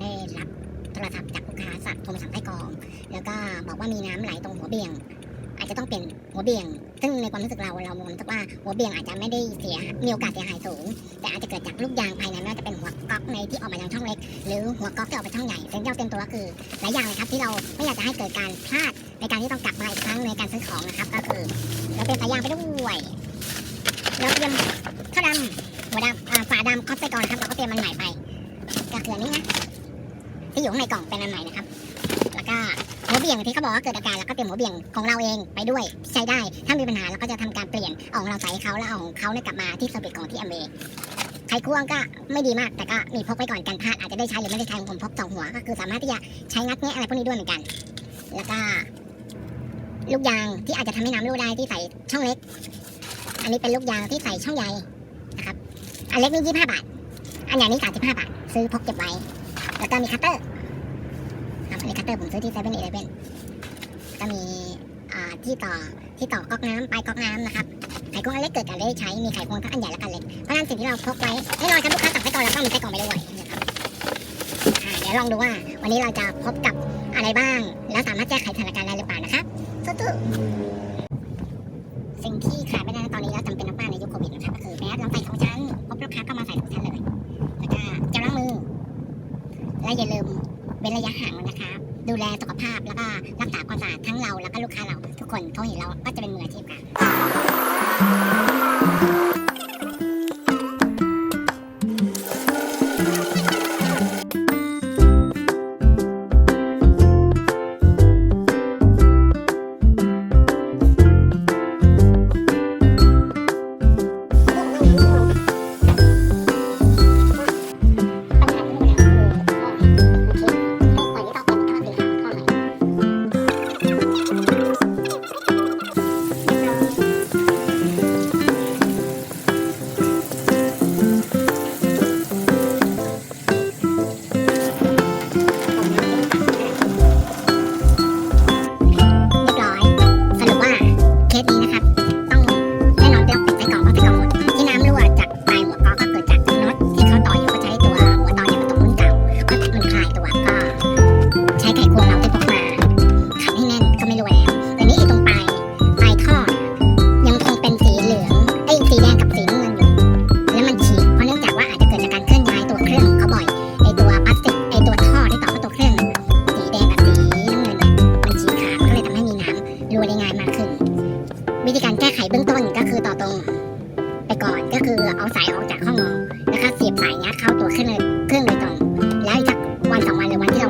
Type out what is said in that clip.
ได้รับโทรศัพท์จากลูกค้าสั่งโทรมาสั่งใต้กรองแล้วก็บอกว่ามีน้ำไหลตรงหัวเบี่ยง อาจจะต้องเปลี่ยนหัวเบี่ยง ซึ่งในความรู้สึกเราเรามองรู้สึกว่าหัวเบี่ยงอาจจะไม่ได้เสียมีโอกาสเสียหายสูง แต่อาจจะเกิดจากลูกยางภายในไม่ว่าจะเป็นหัวก๊อกในที่ออกมาจากช่องเล็ก หรือหัวก๊อกที่ออกไปช่องใหญ่สิ่งที่เราเตรียมตัวก็คือหลายอย่างเลยครับที่เราไม่อยากจะให้เกิดการพลาดในการที่ต้องกลับมาอีกครั้งในการซื้อของนะครับ ก็คือเราเตรียมสายยางไปด้วยเราเตรียมข้าวดำหัวดำฝาดำคอบไปก่อนครับเราก็เตรียมมันใหม่ไปก็คืออันนี้นะ ที่อยู่ข้างในกล่องเป็นอันใหม่นะครับ แล้วก็หัวเบี่ยงที่เขาบอกว่าเกิดอาการแล้วก็เตรียมหัวเบี่ยงของเราเองไปด้วยใช้ได้ ถ้ามีปัญหาเราก็จะทำการเปลี่ยนเอาของเราใส่เขาแล้วเอาของเขาเนี่ยกลับมาที่เซอร์วิสของที่อเมไขควงก็ไม่ดีมากแต่ก็มีพกไปก่อนกันพลาดอาจจะได้ใช้หรือไม่ได้ใช้ของผมพกสองหัวก็คือสามารถที่จะใช้งัดแงะอะไรพวกนี้ด้วยเหมือนกัน แล้วก็ลูกยางที่อาจจะทำให้น้ำรั่วได้ที่ใส่ช่องเล็ก อันนี้เป็นลูกยางที่ใส่ช่องใหญ่นะครับ อันเล็กนี่ยี่ห้าบาท อันใหญ่นี่สามสิบห้าบาท ซื้อพกเก็บไว้ แล้วก็มีคัตเตอร์ครับอันนี้คัตเตอร์ผมซื้อที่เซเว่นอีเลฟเว่นก็มีที่ต่อที่ต่อก๊อกน้ำปลายก๊อกน้ำนะครับไขควงอันเล็กเกิดการได้ใช้มีไขควงทั้งอันใหญ่และอันเล็กเพราะนั้นสิ่งที่เราพกไว้แน่นอนครับลูกค้าสั่งไส้กรอกเราต้องมีไส้กรอกไปด้วยนะครับเดี๋ยวลองดูว่าวันนี้เราจะพบกับอะไรบ้าง แล้วสามารถแก้ไขสถานการณ์ได้หรือเปล่านะครับสู้ๆ และอย่าลืมเว้นระยะห่างนะครับ ดูแลสุขภาพแล้วก็รักษาความสะอาดทั้งเราแล้วก็ลูกค้าเรา ทุกคนเขาเห็นเราก็จะเป็นมืออาชีพค่ะ ก่อนก็คือเอาสายออกจากห้องนองนะคะเสียบสายเนี้ยเข้าตัวเครื่องเลยเครื่องโดยตรง แล้วจากสักวันสองวันหรือวันที่